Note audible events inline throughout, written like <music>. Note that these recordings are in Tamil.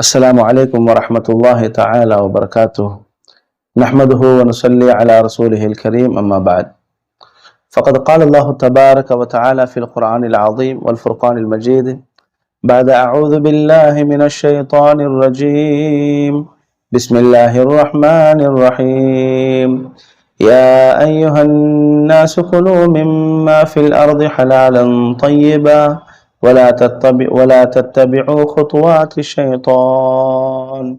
السلام عليكم ورحمة الله تعالى وبركاته. نحمده ونصلي على رسوله الكريم أما بعد. فقد قال الله تبارك وتعالى في القرآن العظيم والفرقان المجيد بعد أعوذ بالله من الشيطان الرجيم. بسم الله الرحمن الرحيم. يا أيها الناس كلوا مما في الأرض حلالا طيبا ولا تتبع ولا تتبعوا خطوات الشيطان.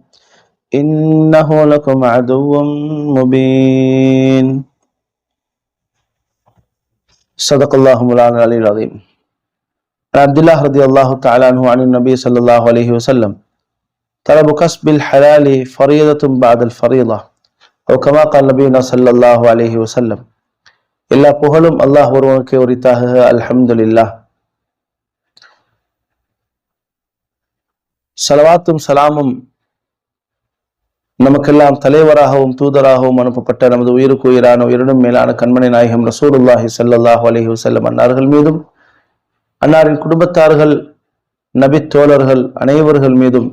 إنه لكم عدو مبين. صدق الله مولانا العلي العظيم. عبد الله رضي الله تعالى عنه عن النبي صلى الله عليه وسلم. طلب كسب الحلال فريضة بعد الفريضة. أو كما قال نبينا صلى الله عليه وسلم. إلا بهلم الله ورونك ورتاه الحمد لله. சலவாத்தும் சலாமும் நமக்கெல்லாம் தலைவராகவும் தூதராகவும் அனுப்பப்பட்ட நமது உயிருக்கு உயிரான உயிரினும் மேலான கண்மணி நாயகம் ரசூலுல்லாஹி ஸல்லல்லாஹு அலஹி வசல்லம் அன்னார்கள் மீதும் அன்னாரின் குடும்பத்தார்கள் நபி தோழர்கள் அனைவர்கள் மீதும்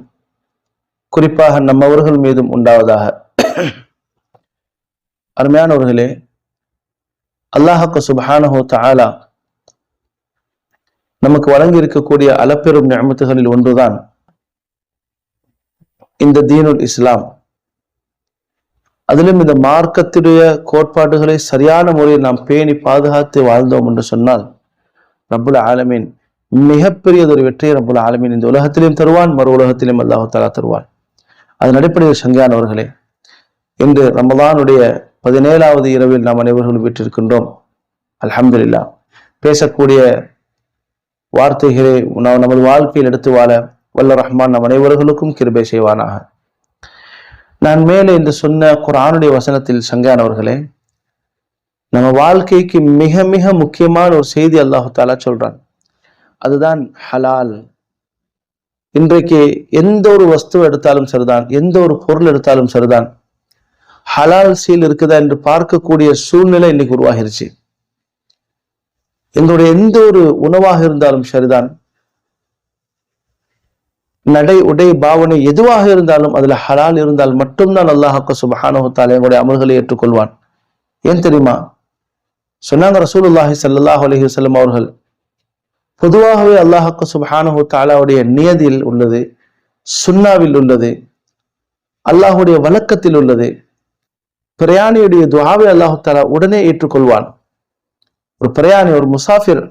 குறிப்பாக நம்மவர்கள் மீதும் உண்டாவதாக. அருமையானவர்களே அல்லாஹக்கு சுபானஹோ தாலா நமக்கு வழங்கி இருக்கக்கூடிய அளப்பெரும் நியமத்துகளில் ஒன்றுதான். இந்த தீனுல் இஸ்லாம். அதிலும் இந்த மார்க்கத்துடைய கோட்பாடுகளை சரியான முறையில் நாம் பேணி பாதுகாத்து வாழ்ந்தோம் என்று சொன்னால் ரப்புல் ஆலமீன் மிகப்பெரியதொரு வெற்றியை ரப்புல் ஆலமீன் இந்த உலகத்திலும் தருவான் மறு உலகத்திலும் அல்லாஹு தாலா தருவான். அதன் அடிப்படையில் சங்கியானவர்களே இன்று ரமதானுடைய பதினேழாவது இரவில் நாம் அனைவர்களும் விட்டிருக்கின்றோம். அலமதுல்லா பேசக்கூடிய வார்த்தைகளை நாம் நமது வாழ்க்கையில் எடுத்து வாழ வல்ல ரஹ்மான் நம் அனைவர்களுக்கும் கிருபை செய்வானாக. நான் மேலே இந்த சொன்ன குரானுடைய வசனத்தில் சங்கானவர்களே நம்ம வாழ்க்கைக்கு மிக மிக முக்கியமான ஒரு செய்தி அல்லாஹு தாலா சொல்றான். அதுதான் ஹலால். இன்றைக்கு எந்த ஒரு வஸ்து எடுத்தாலும் சரிதான் எந்த ஒரு பொருள் எடுத்தாலும் சரிதான். ஹலால் சீல் இருக்குதா என்று பார்க்கக்கூடிய சூழ்நிலை இன்னைக்கு உருவாகிருச்சு. எங்களுடைய எந்த ஒரு உணவாக இருந்தாலும் சரிதான். நடை உடை பாவனை எதுவாக இருந்தாலும் அதுல ஹலால் இருந்தால் மட்டும்தான் அல்லாஹாக்கு சுபஹானஹத்தால எங்களுடைய அமல்களை ஏற்றுக்கொள்வான். ஏன் தெரியுமா? சொன்னாங்க ரசூலுல்லாஹி சல்லாஹ் அலஹி வல்லம் அவர்கள் பொதுவாகவே அல்லாஹாக்கு சுபஹானஹு தாலாவுடைய நியதியில் உள்ளது சுன்னாவில் உள்ளது அல்லாஹுடைய வழக்கத்தில் உள்ளது பிரயாணியுடைய துவாவை அல்லாஹு தாலா உடனே ஏற்றுக்கொள்வான். ஒரு பிரயாணி ஒரு முசாஃபிர்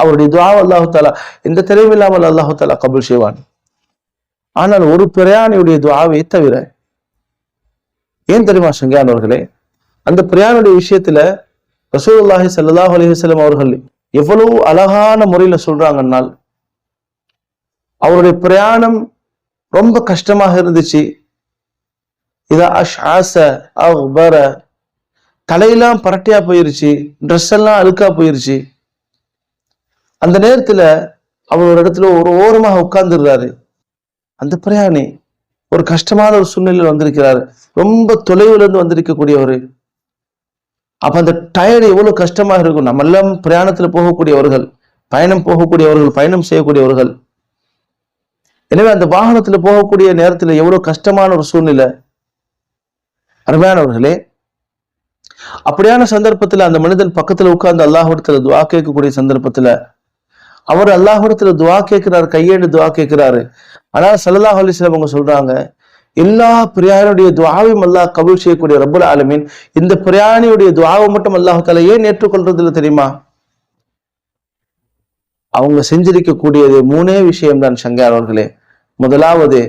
அவருடைய துவாவை அல்லாஹு தாலா எந்த தெளிவில்லாமல் அல்லாஹு தாலா கபுல் செய்வான். ஆனால் ஒரு பிரயாணியுடைய துவாவை தவிர ஏன் தெரியுமா சங்கியானவர்களே? அந்த பிரயாணியுடைய விஷயத்துல ரசூல்லாஹி சல்லாஹ் அலிஹசலம் அவர்கள் எவ்வளவு அழகான முறையில சொல்றாங்கன்னால் அவருடைய பிரயாணம் ரொம்ப கஷ்டமாக இருந்துச்சு. இதா அஷ் ஆச அக்பர தலையெல்லாம் பரட்டியா போயிருச்சு ட்ரெஸ் எல்லாம் அழுக்கா போயிருச்சு. அந்த நேரத்துல அவர் ஒரு இடத்துல ஒரு ஓரமாக உட்கார்ந்துடுறாரு. அந்த பிரயாணி ஒரு கஷ்டமான ஒரு சூழ்நிலையில் வந்திருக்கிறார். ரொம்ப தொலைவுல இருந்து வந்திருக்கக்கூடியவர். அப்ப அந்த டயர்டு எவ்வளவு கஷ்டமாக இருக்கும். நம்ம எல்லாம் பிரயாணத்துல போகக்கூடியவர்கள் பயணம் போகக்கூடியவர்கள் பயணம் செய்யக்கூடியவர்கள். எனவே அந்த வாகனத்துல போகக்கூடிய நேரத்தில் எவ்வளவு கஷ்டமான ஒரு சூழ்நிலை. அருமையானவர்களே அப்படியான சந்தர்ப்பத்துல அந்த மனிதன் பக்கத்துல உட்கார்ந்து அல்லாஹிடத்துல துவா கேட்கக்கூடிய சந்தர்ப்பத்துல அவர் அல்லாஹிடத்துல துவா கேட்கிறாரு கையேடு துவா கேட்கிறாரு. ஆனா சல்லாஹ் அலிஸ்லாம் அவங்க சொல்றாங்க எல்லா பிரியாணியுடைய துவாவையும் அல்லாஹ் கபூல் செய்யக்கூடிய ரபுல் ஆலமீன் இந்த பிரயாணியுடைய துவாவை மட்டும் அல்லாஹு ஏன் ஏற்றுக்கொள்றது இல்லை தெரியுமா? அவங்க செஞ்சிருக்கக்கூடியது மூணே விஷயம் தான் சங்கார் அவர்களே. முதலாவது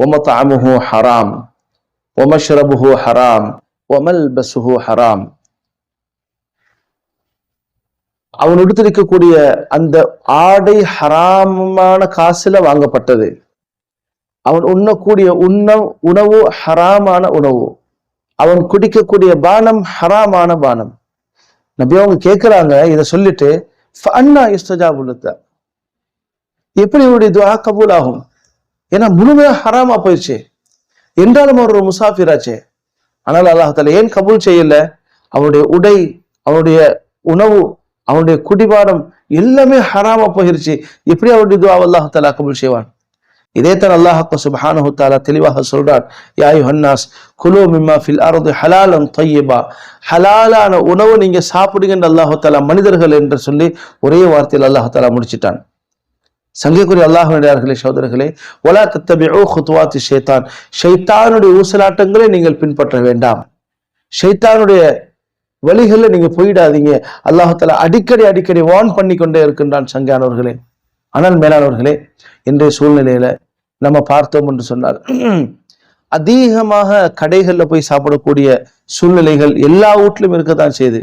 ஒம தாமுஹு ஹராம் ஒமஷ்ரபுஹு ஹராம் ஒமல் பசுஹு ஹராம். அவன் எடுத்திருக்கக்கூடிய அந்த ஆடை ஹராமான காசுல வாங்கப்பட்டது. அவன் உண்ணக்கூடிய உண்ண உணவு ஹராமான உணவு. அவன் குடிக்கக்கூடிய பானம் ஹராமான பானம். நபி அவங்க கேட்கிறாங்க இதை சொல்லிட்டு அண்ணா இஸ்தஜாபுல்லத்த எப்படி இவருடைய துவா கபூல் ஆகும் ஏன்னா முழுமையா ஹராமா போயிடுச்சு. என்றாலும் அவர் ஒரு முசாஃபிராச்சே. ஆனால் அல்லாஹால ஏன் கபூல் செய்யல? அவருடைய உடை அவருடைய உணவு அவனுடைய குடிபாடம் எல்லாமே ஹராமா போயிருச்சு. எப்படி அவருடைய துவா அல்லாஹால கபுல் செய்வான். இதைத்தான் அல்லாஹ் சுபஹானஹு தாலா தெளிவாக சொல்றான் யா ஹன்னாஸ் குலோ மிம்மா ஃபில் அர்தி ஹலாலன் தய்யிபா ஹலாலான உணவு நீங்க சாப்பிடுங்கன்னு அல்லாஹு தாலா மனிதர்கள் என்று சொல்லி ஒரே வார்த்தையில் அல்லாஹ் தாலா முடிச்சிட்டான். சங்கைக்குரிய அல்லாஹுடைய சோதரர்களே ஒலா தத்தபிஓ குத்துவாத்தி ஷைத்தான். ஷைத்தானுடைய ஊசலாட்டங்களை நீங்கள் பின்பற்ற வேண்டாம். ஷைத்தானுடைய வழிகளில் நீங்க போயிடாதீங்க. அல்லாஹால அடிக்கடி அடிக்கடி வார்ன் பண்ணி கொண்டே இருக்கின்றான் சங்கானவர்களே. ஆனால் மேலானவர்களே இன்றைய சூழ்நிலையில நம்ம பார்த்தோம் என்று சொன்னார் <clears throat> அதிகமாக கடைகளில் போய் சாப்பிடக்கூடிய சூழ்நிலைகள் எல்லா வீட்லையும் இருக்கத்தான் செய்யுது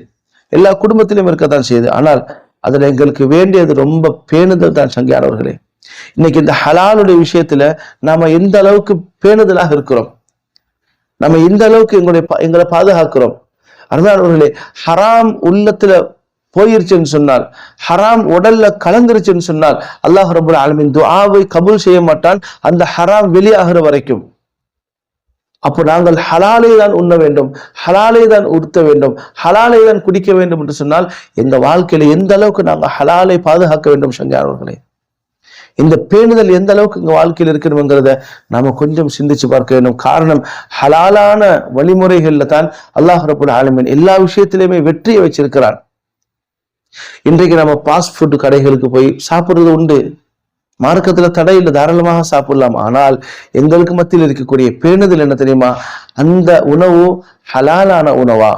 எல்லா குடும்பத்திலும் இருக்கத்தான் செய்யுது ஆனால் அதில் எங்களுக்கு வேண்டியது ரொம்ப பேணுதல் தான் சங்கியானவர்களே இன்னைக்கு இந்த ஹலாலுடைய விஷயத்துல நாம எந்த அளவுக்கு பேணுதலாக இருக்கிறோம்? நம்ம எந்த அளவுக்கு எங்களுடைய எங்களை பாதுகாக்கிறோம்? அருமையானவர்களே ஹராம் உள்ளத்துல போயிருச்சுன்னு சொன்னால் ஹராம் உடல்ல கலந்துருச்சுன்னு சொன்னால் அல்லாஹ் ரபுல் ஆலமின் துஆவை கபூல் செய்ய மாட்டான் அந்த ஹராம் வெளியாகிற வரைக்கும். அப்போ நாங்கள் ஹலாலை தான் உண்ண வேண்டும் ஹலாலை தான் உடுத்த வேண்டும் ஹலாலை தான் குடிக்க வேண்டும் என்று சொன்னால் எங்க வாழ்க்கையில எந்த அளவுக்கு நாங்கள் ஹலாலை பாதுகாக்க வேண்டும் சங்கானவர்களே இந்த பேணுதல் எந்த அளவுக்கு இங்க வாழ்க்கையில் இருக்கணுங்கிறத நாம கொஞ்சம் சிந்திச்சு பார்க்க வேண்டும். காரணம் ஹலாலான வழிமுறைகள்ல தான் அல்லாஹ் ரபுல் ஆலமின் எல்லா விஷயத்திலையுமே வெற்றியை வச்சிருக்கிறான். இன்றைக்கு நம்ம ஃபாஸ்ட் ஃபுட் கடைகளுக்கு போய் சாப்பிடுறது உண்டு. மார்க்கத்துல தடை இல்லை தாராளமாக சாப்பிடலாம். ஆனால் எங்களுக்கு மத்தியில் இருக்கக்கூடிய பேணுதல் என்ன தெரியுமா? அந்த உணவு ஹலாலான உணவா?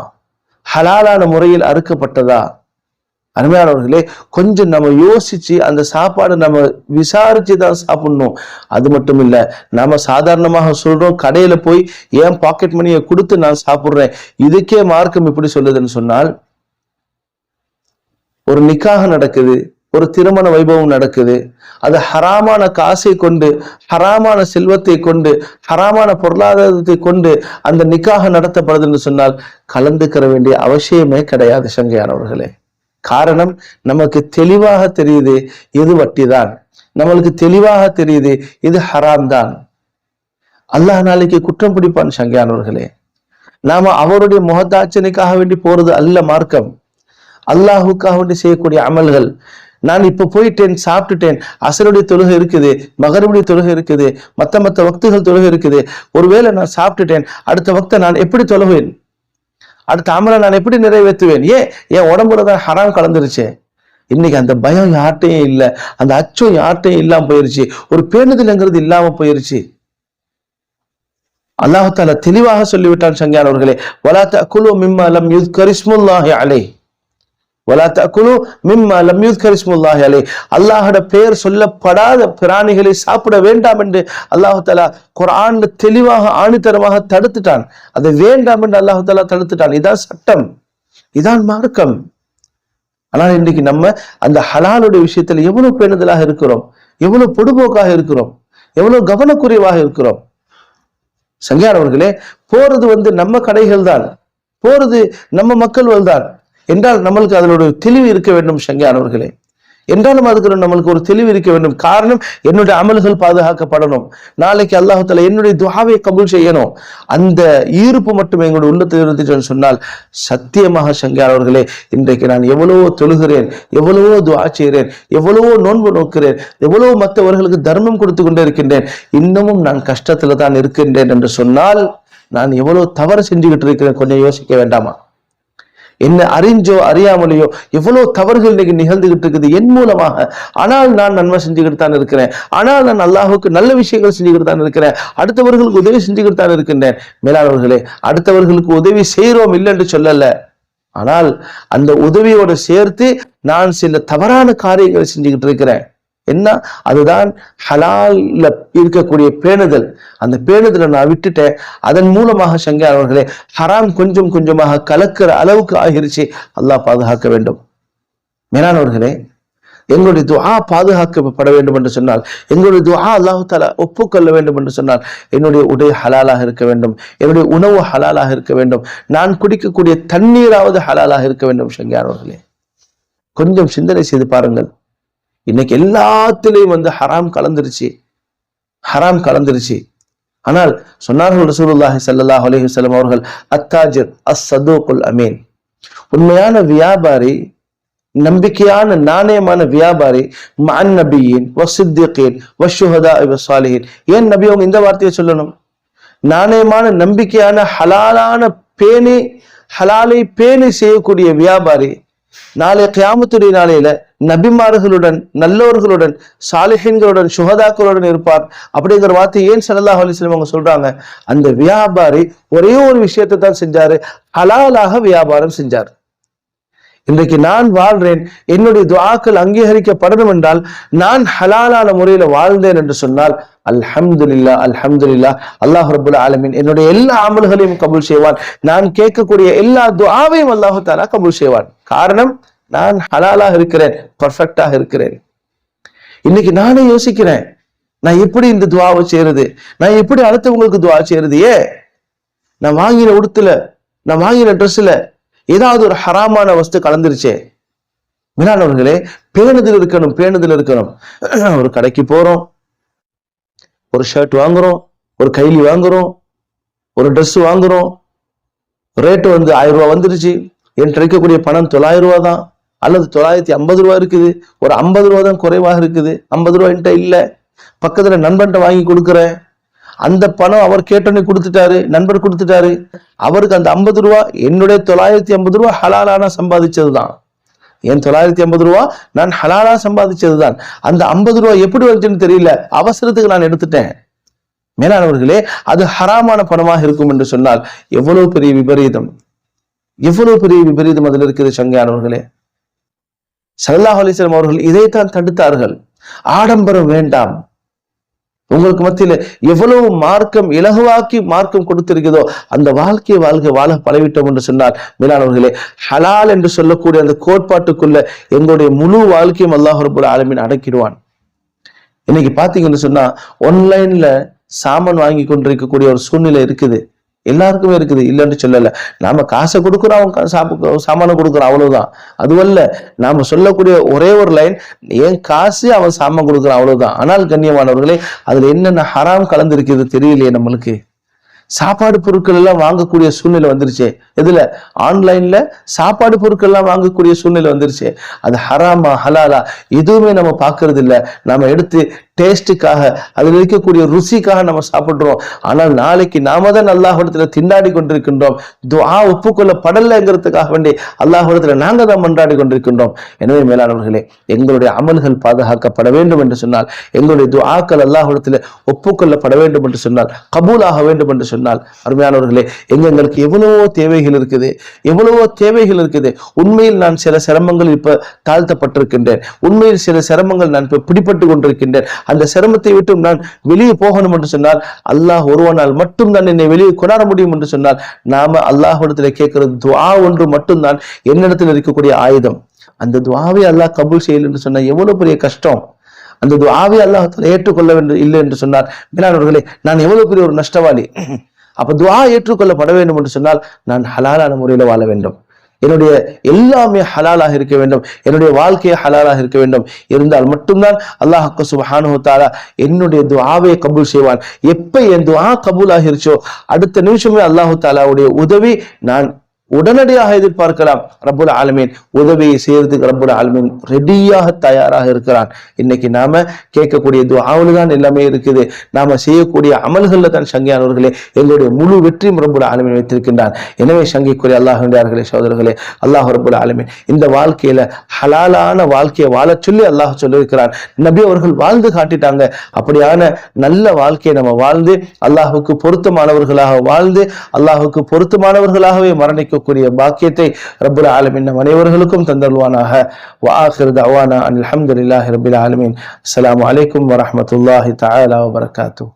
ஹலாலான முறையில் அறுக்கப்பட்டதா? அருமையானவர்களே கொஞ்சம் நம்ம யோசிச்சு அந்த சாப்பாடு நம்ம விசாரிச்சு தான் சாப்பிடணும். அது மட்டும் இல்லை நாம சாதாரணமாக சொல்றோம் கடையில போய் ஏன் பாக்கெட் மணியை கொடுத்து நான் சாப்பிடுறேன்? இதுக்கே மார்க்கம் இப்படி சொல்லுதுன்னு சொன்னால் ஒரு நிக்காக நடக்குது ஒரு திருமண வைபவம் நடக்குது அது ஹராமான காசை கொண்டு ஹராமான செல்வத்தை கொண்டு ஹராமான பொருளாதாரத்தை கொண்டு அந்த நிக்காக நடத்தப்படுதுன்னு சொன்னால் கலந்துக்கிற வேண்டிய அவசியமே கிடையாது சங்கையானவர்களே. காரணம் நமக்கு தெளிவாக தெரியுது இது வட்டிதான். நம்மளுக்கு தெளிவாக தெரியுது இது ஹராம் தான் அல்லாஹ் நாளைக்கு குற்றம் பிடிப்பான் சங்கையானவர்களே. நாம அவருடைய முகத்தாச்சனைக்காக வேண்டி போறது அல்ல மார்க்கம். அல்லாஹுக்காக வேண்டி செய்யக்கூடிய அமல்கள். நான் இப்ப போயிட்டேன் சாப்பிட்டுட்டேன் அசருடைய தொழுகை இருக்குது மகருடைய தொழுகை இருக்குது மத்த மத்த வக்துகள் தொழுகை இருக்குது. ஒருவேளை நான் சாப்பிட்டுட்டேன் அடுத்த வக்தை நான் எப்படி தொழுவேன்? அடுத்த அமலை நான் எப்படி நிறைவேற்றுவேன்? ஏன்? என் உடம்புல தான் ஹராம் கலந்துருச்சே. இன்னைக்கு அந்த பயம் யார்ட்டையும் இல்லை. அந்த அச்சம் யார்ட்டையும் இல்லாமல் போயிருச்சு. ஒரு பேணுதல்ங்கிறது இல்லாமல் போயிருச்சு. அல்லாஹால தெளிவாக சொல்லிவிட்டான் சங்கியானவர்களே வலாத்த குழு மிம்மலம் யுத் கரிஸ்முல்லாஹி அலை வலா தக்குலு மிம்ம லம்யூத் யுத்கரிஸ்முல்லாஹி அலை அல்லாஹோட பெயர் சொல்லப்படாத பிராணிகளை சாப்பிட வேண்டாம் என்று அல்லாஹு தாலா குர்ஆன்ல தெளிவாக ஆணித்தரமாக தடுத்துட்டான். அதை வேண்டாம் என்று அல்லாஹு தாலா தடுத்துட்டான். இதான் சட்டம். இதான் மார்க்கம். ஆனால் இன்றைக்கு நம்ம அந்த ஹலாலுடைய விஷயத்துல எவ்வளவு பேணுதலாக இருக்கிறோம்? எவ்வளவு பொடுபோக்காக இருக்கிறோம்? எவ்வளவு கவனக்குறைவாக இருக்கிறோம்? சங்கியானவர்களே போறது வந்து நம்ம கடைகள் தான் போறது நம்ம மக்கள் தான் என்றால் நம்மளுக்கு அதனுடைய தெளிவு இருக்க வேண்டும் சங்கியானவர்களே. என்றாலும் அதுக்கு நம்மளுக்கு ஒரு தெளிவு இருக்க வேண்டும். காரணம் என்னுடைய அமல்கள் பாதுகாக்கப்படணும். நாளைக்கு அல்லாஹு என்னுடைய துவாவை கபூல் செய்யணும். அந்த ஈர்ப்பு மட்டும் எங்களுடைய உள்ளத்தில் இருந்துச்சுன்னு சொன்னால் சத்தியமாக சங்கையாளர்களே இன்றைக்கு நான் எவ்வளவோ தொழுகிறேன் எவ்வளவோ துவா செய்கிறேன் எவ்வளவோ நோன்பு நோக்கிறேன் எவ்வளவோ மற்றவர்களுக்கு தர்மம் கொடுத்து கொண்டே இருக்கின்றேன் இன்னமும் நான் கஷ்டத்துல தான் இருக்கின்றேன் என்று சொன்னால் நான் எவ்வளவு தவறு செஞ்சுக்கிட்டு இருக்கிறேன் கொஞ்சம் யோசிக்க வேண்டாமா? என்ன அறிஞ்சோ அறியாமலையோ எவ்வளவு தவறுகள் இன்னைக்கு நிகழ்ந்துகிட்டு இருக்குது. என் மூலமாக. ஆனால் நான் நன்மை செஞ்சுக்கிட்டு தான் இருக்கிறேன். ஆனால் நான் அல்லாஹுக்கு நல்ல விஷயங்கள் செஞ்சுக்கிட்டு தான் இருக்கிறேன். அடுத்தவர்களுக்கு உதவி செஞ்சுக்கிட்டு தான் இருக்கின்றேன். மேலானவர்களே அடுத்தவர்களுக்கு உதவி செய்கிறோம் இல்லை என்று சொல்லல. ஆனால் அந்த உதவியோட சேர்த்து நான் சில தவறான காரியங்களை செஞ்சுக்கிட்டு இருக்கிறேன். என்ன? அதுதான் ஹலாலில் இருக்கக்கூடிய பேணுதல். அந்த பேணுதலை நான் விட்டுட்டேன் அதன் மூலமாக சங்கையார் அவர்களே ஹராம் கொஞ்சம் கொஞ்சமாக கலக்கிற அளவுக்கு ஆகிருச்சு. அல்லாஹ் பாதுகாக்க வேண்டும். மேலானவர்களே எங்களுடைய துவா பாதுகாக்கப்பட வேண்டும் என்று சொன்னால் எங்களுடைய துவா அல்லாஹு தாலா ஒப்புக்கொள்ள வேண்டும் என்று சொன்னால் என்னுடைய உடை ஹலாலாக இருக்க வேண்டும். என்னுடைய உணவு ஹலாலாக இருக்க வேண்டும். நான் குடிக்கக்கூடிய தண்ணீராவது ஹலாலாக இருக்க வேண்டும் சங்கியானவர்களே கொஞ்சம் சிந்தனை செய்து பாருங்கள். இன்னைக்கு எல்லாத்திலையும் வந்து ஹராம் கலந்துருச்சு. ஹராம் கலந்துருச்சு. ஆனால் சொன்னார்கள் ரசூலுல்லாஹி சல்லாஹ் அலிஹசல்லம் அவர்கள் அத்தாஜிர் அஸ் சதோகுல் அமீன். உண்மையான வியாபாரி நம்பிக்கையான நாணயமான வியாபாரி மன் நபியின் வசித்தியக்கீன் வஷுஹதா சாலிஹின் ஏன் நபி அவங்க இந்த வார்த்தையை சொல்லணும்? நாணயமான நம்பிக்கையான ஹலாலான பேணி ஹலாலை பேணி செய்யக்கூடிய வியாபாரி நாளை கியாமத்துடைய நாளையில நபிமார்களுடன் நல்லோர்களுடன் சாலிஹின்களுடன் சுகதாக்களுடன் இருப்பார். அப்படிங்கிற வார்த்தை ஏன் சல்லாஹ் அலிஸ்லம் அவங்க சொல்றாங்க? அந்த வியாபாரி ஒரே ஒரு விஷயத்தை தான் செஞ்சாரு. ஹலாலாக வியாபாரம் செஞ்சார். இன்றைக்கு நான் வாழ்றேன். என்னுடைய துவாக்கள் அங்கீகரிக்கப்படணும் என்றால் நான் ஹலாலான முறையில வாழ்ந்தேன் என்று சொன்னால் அல்ஹம்துலில்லா அல்ஹம்துலில்லா அல்லாஹ் ரபுல் ஆலமின். என்னுடைய எல்லா அமல்களையும் கபுல் செய்வான். நான் கேட்கக்கூடிய எல்லா துவாவையும் அல்லாஹு தாலா கபுல் செய்வான். காரணம் நான் ஹலாலாக இருக்கிறேன் பர்ஃபெக்டாக இருக்கிறேன். இன்னைக்கு நானே யோசிக்கிறேன் நான் எப்படி இந்த துவாவை செய்யறது? நான் எப்படி அடுத்தவங்களுக்கு துவா செய்யறது? ஏன் நான் வாங்கின உடுத்துல நான் வாங்கின ட்ரெஸ்ல ஏதாவது ஒரு ஹராமான வஸ்து கலந்துருச்சே. மீனானவர்களே பேணுதல் இருக்கணும் பேணுதல் இருக்கணும். <clears throat> ஒரு கடைக்கு போறோம் ஒரு ஷர்ட் வாங்குறோம் ஒரு கைலி வாங்குறோம் ஒரு ட்ரெஸ் வாங்குறோம். ரேட்டு வந்து ஆயிரம் ரூபாய் வந்துருச்சு. என்கிட்ட இருக்கக்கூடிய பணம் தொள்ளாயிரம் ரூபா தான் அல்லது தொள்ளாயிரத்தி ஐம்பது ரூபா இருக்குது. ஒரு ஐம்பது ரூபா தான் குறைவாக இருக்குது. ஐம்பது ரூபா என்கிட்ட இல்லை. பக்கத்துல நண்பன்கிட்ட வாங்கி கொடுக்குறேன். அந்த பணம் அவர் கேட்டோன்னே கொடுத்துட்டாரு. நண்பர் கொடுத்துட்டாரு. அவருக்கு அந்த ஐம்பது ரூபா என்னுடைய தொள்ளாயிரத்தி ஐம்பது ரூபா ஹலாலான சம்பாதிச்சது தான் என் தொள்ளாயிரத்தி ஐம்பது ரூபா நான் ஹலாலா சம்பாதிச்சது தான் அந்த ஐம்பது ரூபா எப்படி வந்துச்சுன்னு தெரியல. அவசரத்துக்கு நான் எடுத்துட்டேன். மேலானவர்களே அது ஹராமான பணமாக இருக்கும் என்று சொன்னால் எவ்வளவு பெரிய விபரீதம். எவ்வளவு பெரிய விபரீதம் அதில் இருக்குது சங்கையானவர்களே? சல்லாஹ் அலிஸ்லாம் அவர்கள் இதைத்தான் தடுத்தார்கள். ஆடம்பரம் வேண்டாம். உங்களுக்கு மத்தியில எவ்வளவு மார்க்கம் இலகுவாக்கி மார்க்கம் கொடுத்திருக்கிறதோ அந்த வாழ்க்கையை வாழ்க்கை வாழ பழவிட்டோம் என்று சொன்னார் மீனானவர்களே ஹலால் என்று சொல்லக்கூடிய அந்த கோட்பாட்டுக்குள்ள எங்களுடைய முழு வாழ்க்கையும் அல்லாஹ் ரபுல் ஆலமின் அடக்கிடுவான். இன்னைக்கு பாத்தீங்கன்னு சொன்னா ஆன்லைன்ல சாமான் வாங்கி கொண்டிருக்கக்கூடிய ஒரு சூழ்நிலை இருக்குது. எல்லாருக்குமே இருக்குது. இல்லைன்னு சொல்லலை. நாம காசை கொடுக்குறோம் அவன் சாமானை கொடுக்குறோம் அவ்வளவுதான். அதுவல்ல நாம சொல்லக்கூடிய ஒரே ஒரு லைன் ஏன் காசு அவன் சாமான் கொடுக்குறான் அவ்வளவுதான். ஆனால் கண்ணியமானவர்களே அதுல என்னென்ன ஹராம் கலந்துருக்குது தெரியலையே நம்மளுக்கு. சாப்பாடு பொருட்கள் எல்லாம் வாங்கக்கூடிய சூழ்நிலை வந்துருச்சு. எதுல? ஆன்லைன்ல சாப்பாடு பொருட்கள் எல்லாம் வாங்கக்கூடிய சூழ்நிலை வந்துருச்சு. அது ஹராமா ஹலாலா எதுவுமே நம்ம பாக்குறது இல்லை நம்ம எடுத்து டேஸ்ட்டுக்காக அதில் இருக்கக்கூடிய ருசிக்காக நம்ம சாப்பிட்றோம். ஆனால் நாளைக்கு நாம தான் அல்லாஹிடத்துல திண்டாடி கொண்டிருக்கின்றோம். துவா ஒப்புக்கொள்ளப்படலைங்கிறதுக்காக வேண்டி அல்லாஹிடத்துல நாங்கள் தான் மன்றாடி கொண்டிருக்கின்றோம். எனவே மேலானவர்களே எங்களுடைய அமல்கள் பாதுகாக்கப்பட வேண்டும் என்று சொன்னால் எங்களுடைய துவாக்கள் அல்லாஹிடத்தில் ஒப்புக்கொள்ளப்பட வேண்டும் என்று சொன்னால் கபூலாக வேண்டும் என்று சொன்னால் அருமையானவர்களே எங்க எங்களுக்கு எவ்வளவோ தேவைகள் இருக்குது. எவ்வளவோ தேவைகள் இருக்குது. உண்மையில் நான் சில சிரமங்கள் இப்ப தாழ்த்தப்பட்டிருக்கின்றேன். உண்மையில் சில சிரமங்கள் நான் இப்போ பிடிபட்டு கொண்டிருக்கின்றேன். அந்த சிரமத்தை விட்டு நான் வெளியே போகணும் என்று சொன்னால் அல்லாஹ் ஒருவனால் மட்டும் தான் என்னை வெளியே கொண்டாட முடியும் என்று சொன்னால் நாம அல்லாஹிடத்தில் கேட்கிறது துவா ஒன்று மட்டும்தான் என்னிடத்தில் இருக்கக்கூடிய ஆயுதம். அந்த துவாவை அல்லாஹ் கபூல் செய்யல என்று சொன்னால் எவ்வளவு பெரிய கஷ்டம். அந்த துவாவை அல்லாஹ் ஏற்றுக்கொள்ள வேண்டும் இல்லை என்று சொன்னார் மேலானவர்களே நான் எவ்வளவு பெரிய ஒரு நஷ்டவாளி. அப்ப துவா ஏற்றுக்கொள்ளப்பட வேண்டும் என்று சொன்னால் நான் ஹலாலான முறையில் வாழ வேண்டும். என்னுடைய எல்லாமே ஹலாலாக இருக்க வேண்டும். என்னுடைய வாழ்க்கையை ஹலாலாக இருக்க வேண்டும். இருந்தால் மட்டும்தான் அல்லாஹ் சுபஹானு தாலா என்னுடைய துவாவை கபூல் செய்வான். எப்ப என் துவா கபூல் ஆகிருச்சோ அடுத்த நிமிஷமே அல்லாஹு தாலாவுடைய உதவி நான் உடனடியாக எதிர்பார்க்கலாம். ரப்புல் ஆலமீன் உதவியை செய்யறதுக்கு ரப்புல் ஆலமீன் ரெடியாக தயாராக இருக்கிறான். இன்னைக்கு நாம கேட்கக்கூடிய துவாவில் தான் எல்லாமே இருக்குது. நாம செய்யக்கூடிய அமல்கள்ல தான் சங்கியானவர்களே எங்களுடைய முழு வெற்றியும் ரப்புல் ஆலமீன் வைத்திருக்கின்றான். எனவே சங்கிக்குரிய அல்லாஹ் சோதரர்களே அல்லாஹ் ரபுல் ஆலமீன் இந்த வாழ்க்கையில ஹலாலான வாழ்க்கையை வாழ சொல்லி அல்லாஹ் சொல்லியிருக்கிறான். நபி அவர்கள் வாழ்ந்து காட்டிட்டாங்க. அப்படியான நல்ல வாழ்க்கையை நம்ம வாழ்ந்து அல்லாஹுக்கு பொருத்தமானவர்களாக வாழ்ந்து அல்லாஹுக்கு பொருத்தமானவர்களாகவே மரணிக்க இருக்கக்கூடிய பாக்கியத்தை ரபுல் ஆலமின் அனைவர்களுக்கும் தந்தல்வானாக வாஹிர் தவானா அல்ஹம்துலில்லாஹி ரபில் ஆலமின். அஸ்லாம் வலைக்கம் வரமத்துல்லாஹி தாலா வபரகாத்தூ